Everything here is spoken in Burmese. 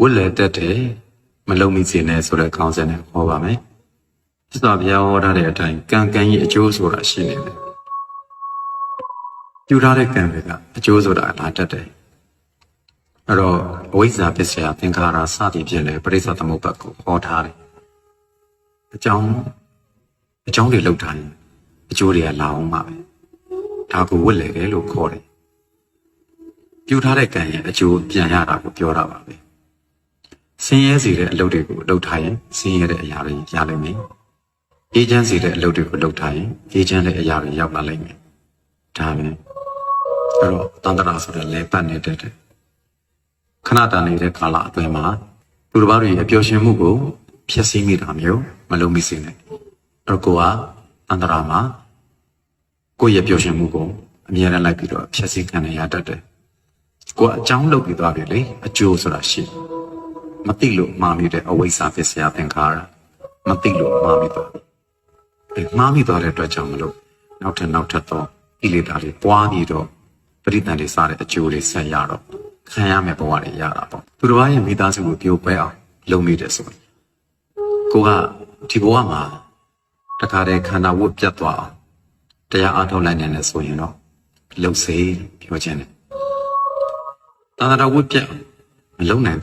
ဝတ်လဲတက်တယ်မလုံမိစေနဲ့ဆိုတဲ့ခေါင်းစဉ်နဲ့ဟောပါမယ်။သစ္စာဘုရားဟောထားတဲ့အတိုင်းကံကံရဲ့အကျိုးဆိုတာရှိနေတယ်။ပြုထားတဲ့ကံတွေကအကျိုးဆိုတာလာတတ်တယ်။အဲ့တော့အဝိဇ္ဇာပစ္စယသင်္ခါရစသည်ဖြင့်လည်းပရိစ္ဆေသမုပ္ပါဒ်ကိုဟောထားတယ်။အကြောင်းအကြောင်းတွေလောက်ထားရင်အကျိုးတွေကလာအောင်ပါပဲ။ဒါကိုဝတ်လဲတယ်လို့ခေါ်တယ်။ပြုထားတဲ့ကံရဲ့အကျိုးပြန်ရတာကိုပြောတာပါပဲ။ ဆင်းရဲစေတဲ့အလုပ်တွေကိုလုပ်ထားရင်ဆင်းရဲတဲ့အရာတွေရလိမ့်မယ်။အေးချမ်းစေတဲ့အလုပ်တွေကိုလုပ်ထားရင်အေးချမ်းတဲ့အရာတွေရောက်လာလိမ့်မယ်။ဒါပဲ။အဲ့တော့တန်တရာဆိုတဲ့လဲပတ်နေတဲ့တဲ့ခဏတာနေတဲ့ကာလအတွင်းမှာသူတစ်ပါးတွေအပျော်ရွှင်မှုကိုဖျက်ဆီးမိတာမျိုးမလုပ်မိစေနဲ့။အဲ့တော့ကိုကအန္တရာမှာကိုယ့်ရဲ့ပျော်ရွှင်မှုကိုအမြဲတမ်းလိုက်ပြီးတော့ဖျက်ဆီးခံရတတ်တယ်။ကိုကအကြောင်းလုပ်ပြီးသွားပြီလေအကျိုးဆိုတာရှိတယ် မသိလို့မှားမိတဲ့အဝိဇ္ဇာပစ္စယသင်္ခါရမသိလို့မှားမိသွားတယ်။အဲမှားမိသွားတဲ့အတွက်ကြောင့်မလို့နောက်ထပ်နောက်ထပ်သောကိလေသာတွေပွားပြီးတော့ပရိသန်တွေစားတဲ့အကျိုးတွေဆက်ရတော့ခံရမယ့်ဘဝတွေရတာပေါ့။သူတစ်ပါးရဲ့မိသားစုကိုပြိုပွဲအောင်လုပ်မိတယ်ဆိုရင်ကိုကဒီဘဝမှာတခါတည်းခန္ဓာဝတ်ပြတ်သွားအောင်တရားအားထုတ်လိုက်နိုင်တယ်ဆိုရင်တော့လှုပ်စေးပြောခြင်းတယ်။သာသနာဝတ်ပြတ်အောင်မလုံနိုင်